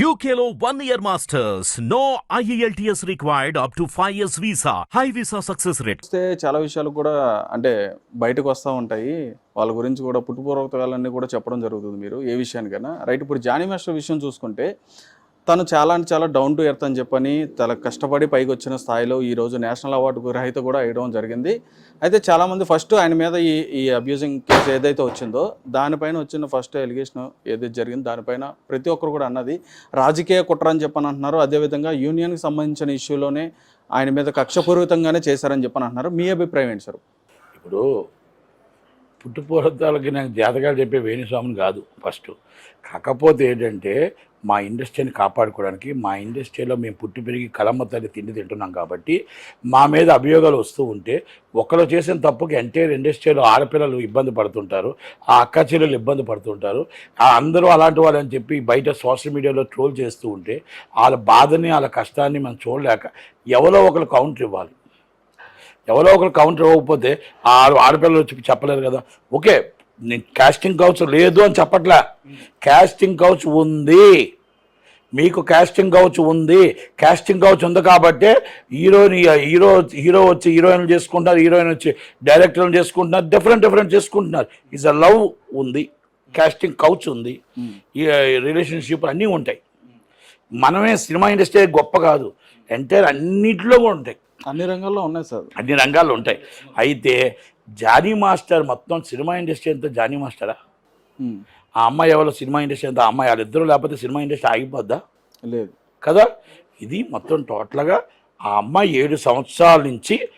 యూకేలో one year masters no IELTS required up to five years visa high visa success rate వస్తే చాలా విషయాలు కూడా అంటే బయటకు వస్తూ ఉంటాయి. వాళ్ళ గురించి కూడా పుట్టుపూర్వకాలన్నీ కూడా చెప్పడం జరుగుతుంది మీరు ఏ విషయానికైనా. రైట్ ఇప్పుడు జానీ మాస్టర్ విషయం చూసుకుంటే తను చాలా అంటే చాలా డౌన్ టు ఎర్త్ అని చెప్పని చాలా కష్టపడి పైకి వచ్చిన స్థాయిలో ఈరోజు నేషనల్ అవార్డు గ్రహీత కూడా వేయడం జరిగింది. అయితే చాలామంది ఫస్ట్ ఆయన మీద ఈ ఈ అబ్యూజింగ్ కేసు ఏదైతే వచ్చిందో దానిపైన వచ్చిన ఫస్ట్ ఎలిగేషన్ ఏదైతే జరిగిందో దానిపైన ప్రతి ఒక్కరు కూడా అన్నది రాజకీయ కుట్ర అని చెప్పని అంటున్నారు. అదేవిధంగా యూనియన్కి సంబంధించిన ఇష్యూలోనే ఆయన మీద కక్షపూరితంగానే చేశారని చెప్పని అంటున్నారు. మీ అభిప్రాయం ఏంటి సార్? ఇప్పుడు పుట్టుపోరతాలకి నాకు జాతకాలు చెప్పే వేణుస్వామిని కాదు ఫస్ట్ కాకపోతే ఏంటంటే మా ఇండస్ట్రీని కాపాడుకోవడానికి మా ఇండస్ట్రీలో మేము పుట్టి పెరిగి కలమ్మ తల్లి తిండి తింటున్నాం కాబట్టి మా మీద అభియోగాలు వస్తూ ఉంటే ఒకరు చేసిన తప్పుకి ఎంటైర్ ఇండస్ట్రీలో ఆడపిల్లలు ఇబ్బంది పడుతుంటారు ఆ అక్క చెల్లెలు ఇబ్బంది పడుతుంటారు. అందరూ అలాంటి వాళ్ళని చెప్పి బయట సోషల్ మీడియాలో ట్రోల్ చేస్తూ ఉంటే వాళ్ళ బాధని వాళ్ళ కష్టాన్ని మనం చూడలేక ఎవరో ఒకరు కౌంటర్ ఇవ్వాలి. ఎవరో ఒకరు కౌంటర్ ఇవ్వకపోతే ఆ ఆడపిల్లలు చెప్పలేరు కదా. ఓకే నేను కాస్టింగ్ కౌచ్ లేదు అని చెప్పట్లే. కాస్టింగ్ కౌచ్ ఉంది. మీకు కాస్టింగ్ కౌచ్ ఉంది. కాస్టింగ్ కౌచ్ ఉంది కాబట్టి హీరోని హీరో హీరో వచ్చి హీరోయిన్ చేసుకుంటున్నారు హీరోయిన్ వచ్చి డైరెక్టర్లు చేసుకుంటున్నారు డిఫరెంట్ డిఫరెంట్ చేసుకుంటున్నారు. ఈజ్ అ లవ్ ఉంది. కాస్టింగ్ కౌచ్ ఉంది. ఈ రిలేషన్షిప్ అన్నీ ఉంటాయి. మనమే సినిమా ఇండస్ట్రీ గొప్ప కాదు. ఎంటైర్ అన్నిటిలో కూడా ఉంటాయి. అన్ని రంగాల్లో ఉన్నాయి సార్. అన్ని రంగాలు ఉంటాయి. అయితే జానీ మాస్టర్ మొత్తం సినిమా ఇండస్ట్రీ అంతా జానీ మాస్టరా? ఆ అమ్మాయి ఎవరో? సినిమా ఇండస్ట్రీ అంతా అమ్మాయి వాళ్ళిద్దరూ లేకపోతే సినిమా ఇండస్ట్రీ ఆగిపోద్దా? లేదు. కదా? ఇది మొత్తం టోటల్గా ఆ అమ్మాయి ఏడు సంవత్సరాల నుంచి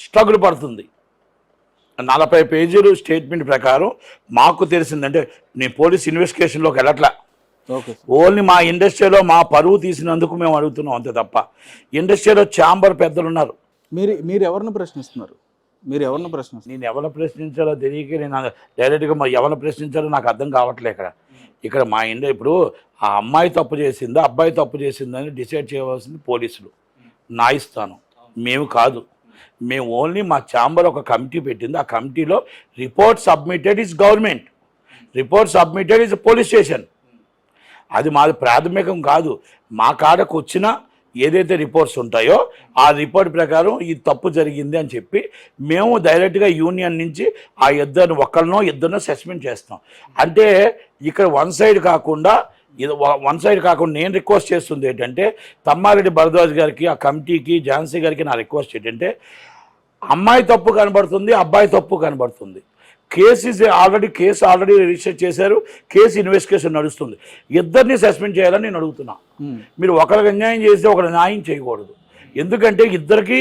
స్ట్రగుల్ పడుతుంది. నలభై పేజీలు స్టేట్మెంట్ ప్రకారం మాకు తెలిసిందంటే నేను పోలీస్ ఇన్వెస్టిగేషన్లోకి వెళ్ళట్లా. ఓకే ఓన్లీ మా ఇండస్ట్రీలో మా పరువు తీసినందుకు మేము అడుగుతున్నాం అంతే తప్ప. ఇండస్ట్రీలో ఛాంబర్ పెద్దలు ఉన్నారు. మీరు మీరు ఎవరిని ప్రశ్నిస్తున్నారు? మీరు ఎవరిని ప్రశ్న నేను ఎవరు ప్రశ్నించాలో తెలియక నేను డైరెక్ట్గా ఎవరు ప్రశ్నించాలో నాకు అర్థం కావట్లే ఇక్కడ ఇక్కడ మా ఇంట్లో ఇప్పుడు ఆ అమ్మాయి తప్పు చేసిందా అబ్బాయి తప్పు చేసిందని డిసైడ్ చేయవలసింది పోలీసులు. నా ఇస్తాను. మేము కాదు. మేము ఓన్లీ మా ఛాంబర్ ఒక కమిటీ పెట్టింది. ఆ కమిటీలో report submitted is government. Report submitted is police station. అది మాది ప్రాథమికం కాదు. మా కాడకు వచ్చిన ఏదైతే రిపోర్ట్స్ ఉంటాయో ఆ రిపోర్ట్ ప్రకారం ఈ తప్పు జరిగింది అని చెప్పి మేము డైరెక్ట్గా యూనియన్ నుంచి ఆ ఇద్దరిని ఒకరినో ఇద్దరినో సస్పెండ్ చేస్తాం. అంటే ఇక్కడ వన్ సైడ్ కాకుండా ఇది వన్ సైడ్ కాకుండా నేను రిక్వెస్ట్ చేస్తుంది ఏంటంటే తమ్మారెడ్డి భరద్వాజ్ గారికి ఆ కమిటీకి ఝాన్సీ గారికి నా రిక్వెస్ట్ ఏంటంటే అమ్మాయి తప్పు కనబడుతుంది అబ్బాయి తప్పు కనబడుతుంది. Case is already case already register చేశారు. కేసు ఇన్వెస్టిగేషన్ నడుస్తుంది. ఇద్దరిని సస్పెండ్ చేయాలని నేను అడుగుతున్నా. మీరు ఒకరికి అన్యాయం చేస్తే ఒకరు న్యాయం చేయకూడదు. ఎందుకంటే ఇద్దరికి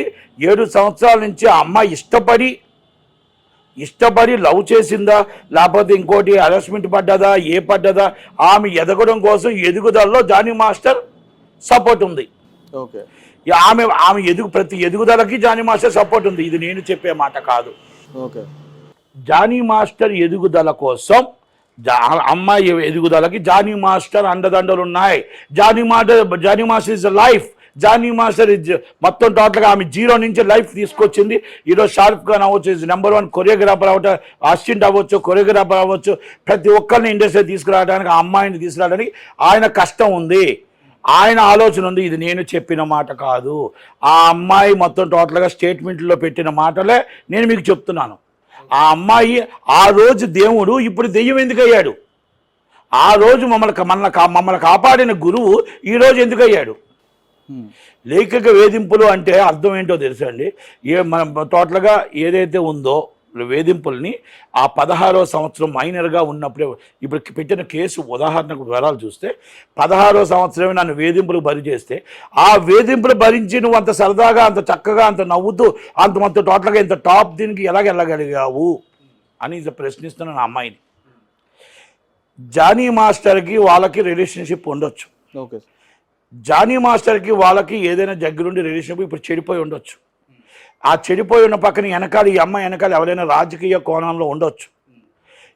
ఏడు సంవత్సరాల నుంచి ఆ అమ్మాయి ఇష్టపడి ఇష్టపడి లవ్ చేసిందా లేకపోతే ఇంకోటి హరాస్మెంట్ పడ్డదా ఏ పడ్డదా ఆమె ఎదగడం కోసం ఎదుగుదలలో జానీ మాస్టర్ సపోర్ట్ ఉంది. ఓకే. ఆమె ఆమె ఎదుగు ప్రతి ఎదుగుదలకి జానీ మాస్టర్ సపోర్ట్ ఉంది. ఇది నేను చెప్పే మాట కాదు. ఓకే. జానీ మాస్టర్ ఎదుగుదల కోసం జా- అమ్మాయి ఎదుగుదలకి జానీ మాస్టర్ అండదండలు ఉన్నాయి. Jani master Jani master is life Jani master is మొత్తం టోటల్గా ఆమె జీరో నుంచి లైఫ్ తీసుకొచ్చింది. ఈరోజు షారుఖ్ ఖాన్ అవ్వచ్చు ఇస్ నెంబర్ వన్ కొరియోగ్రాఫర్ అవ్వచ్చు అసిస్టెంట్ అవ్వచ్చు కొరియోగ్రాఫర్ అవ్వచ్చు ప్రతి ఒక్కరిని ఇండస్ట్రీ తీసుకురావడానికి ఆ అమ్మాయిని తీసుకురావడానికి ఆయన కష్టం ఉంది. ఆయన ఆలోచన ఉంది ఇది నేను చెప్పిన మాట కాదు. ఆ అమ్మాయి మొత్తం టోటల్గా స్టేట్మెంట్లో పెట్టిన మాటలే నేను మీకు చెప్తున్నాను. ఆ అమ్మాయి ఆ రోజు దేవుడు ఇప్పుడు దెయ్యం ఎందుకు అయ్యాడు ఆ రోజు మమ్మల్ని కా- మమ్మల్ని కాపాడిన గురువు ఈ రోజు ఎందుకు అయ్యాడు ఉమ్, లైంగిక వేధింపులు అంటే అర్థం ఏంటో తెలుసా అండి? ఏ మన టోటల్గా ఏదైతే ఉందో వేధింపుల్ని ఆ పదహారో సంవత్సరం మైనర్గా ఉన్నప్పుడే ఇప్పుడు పెట్టిన కేసు ఉదాహరణకు వివరాలు చూస్తే పదహారో సంవత్సరమే నన్ను వేధింపులు బరి చేస్తే ఆ వేధింపులు భరించి నువ్వు అంత సరదాగా అంత చక్కగా అంత నవ్వుతూ అంత మొత్తం టోటల్గా ఇంత టాప్ దీనికి ఎలాగ వెళ్ళగలిగావు అని ఇది ప్రశ్నిస్తున్నాను నా అమ్మాయిని. జానీ మాస్టర్కి వాళ్ళకి రిలేషన్షిప్ ఉండొచ్చు. ఓకే జానీ మాస్టర్కి వాళ్ళకి ఏదైనా దగ్గరుండి రిలేషన్షిప్ ఇప్పుడు చెడిపోయి ఉండొచ్చు. ఆ చెడిపోయి ఉన్న పక్కన వెనకాల ఈ అమ్మాయి వెనకాల ఎవరైనా రాజకీయ కోణంలో ఉండొచ్చు.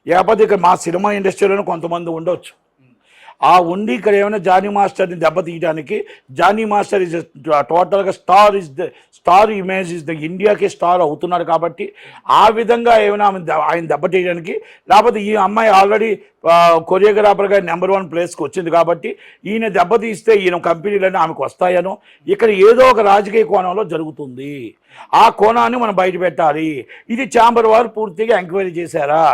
లేకపోతే ఇక మా సినిమా ఇండస్ట్రీలోనే కొంతమంది ఉండొచ్చు. ఆ ఉండి ఇక్కడ ఏమైనా జానీ మాస్టర్ని దెబ్బతీయడానికి జానీ మాస్టర్ ఇస్ టోటల్గా star is the star image is the ఇండియాకి స్టార్ అవుతున్నాడు కాబట్టి ఆ విధంగా ఏమైనా ఆమె ఆయన దెబ్బతీయడానికి లేకపోతే ఈ అమ్మాయి ఆల్రెడీ కొరియోగ్రాఫర్గా నెంబర్ వన్ ప్లేస్కి వచ్చింది కాబట్టి ఈయన దెబ్బతీస్తే ఈయన కంపెనీలన్నీ ఆమెకు వస్తాయనో ఇక్కడ ఏదో ఒక రాజకీయ కోణంలో జరుగుతుంది. ఆ కోణాన్ని మనం బయట పెట్టాలి. ఇది ఛాంబర్ వారు పూర్తిగా ఎంక్వైరీ చేశారా?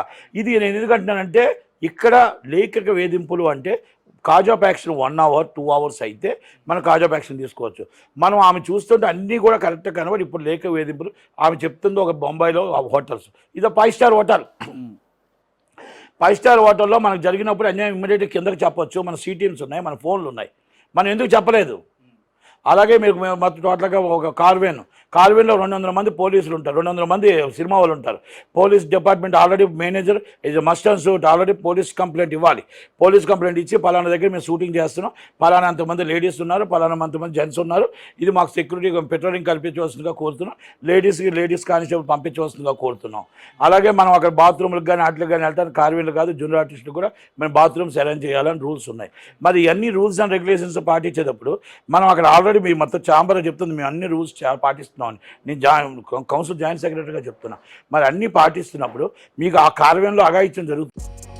ఇది నేను ఎందుకంటున్నానంటే ఇక్కడ లేఖక వేధింపులు అంటే cause of action one hour two hours అయితే మనం కాజాప్ యాక్షన్ తీసుకోవచ్చు. మనం ఆమె చూస్తుంటే అన్నీ కూడా కరెక్ట్గా కనబడి ఇప్పుడు లేఖ వేధింపులు ఆమె చెప్తుంది ఒక బొంబాయిలో హోటల్స్. ఇది five star hotel five star హోటల్లో మనకు జరిగినప్పుడు అన్నీ ఇమ్మీడియట్గా కిందకి చెప్పొచ్చు. మన సీటీఎమ్స్ ఉన్నాయి మన ఫోన్లు ఉన్నాయి. మనం ఎందుకు చెప్పలేదు? అలాగే మీకు మేము మొత్తం టోటల్గా ఒక కార్వెన్ కార్వెన్లో రెండు వందల మంది పోలీసులు ఉంటారు. రెండు వందల మంది సినిమా వాళ్ళు ఉంటారు. పోలీస్ డిపార్ట్మెంట్ ఆల్రెడీ మేనేజర్ ఇది must and suit already police complaint ఇవ్వాలి. పోలీస్ కంప్లైంట్ ఇచ్చి పలానా దగ్గర మేము షూటింగ్ చేస్తున్నాం. పలానా అంతమంది లేడీస్ ఉన్నారు. పలానా అంతమంది జెంట్స్ ఉన్నారు. ఇది మాకు సెక్యూరిటీ పెట్రోలింగ్ కల్పించవలసిందిగా కోరుతున్నాం. లేడీస్కి లేడీస్ కానిస్టేబుల్ పంపించవలసిందిగా కోరుతున్నాం. అలాగే మనం అక్కడ బాత్రూమ్లకు కానీ వాటికి కానీ వెళ్తాను కార్వీలు కాదు. జూనియర్ ఆర్టిస్టులు కూడా మేము బాత్రూమ్స్ అరేంజ్ చేయాలని రూల్స్ ఉన్నాయి. మరి ఇవన్నీ రూల్స్ అండ్ రెగ్యులేషన్స్ పాటించేటప్పుడు మనం అక్కడ ఆల్రెడీ ఆల్రెడీ మీ మొత్తం ఛాంబర్ చెప్తుంది మేము అన్ని రూల్స్ పాటిస్తున్నామని. నేను జా కౌన్సిల్ జాయింట్ సెక్రటరీగా చెప్తున్నా. మరి అన్నీ పాటిస్తున్నప్పుడు మీకు ఆ కార్యంలో అగాయిత్యం జరుగుతుంది.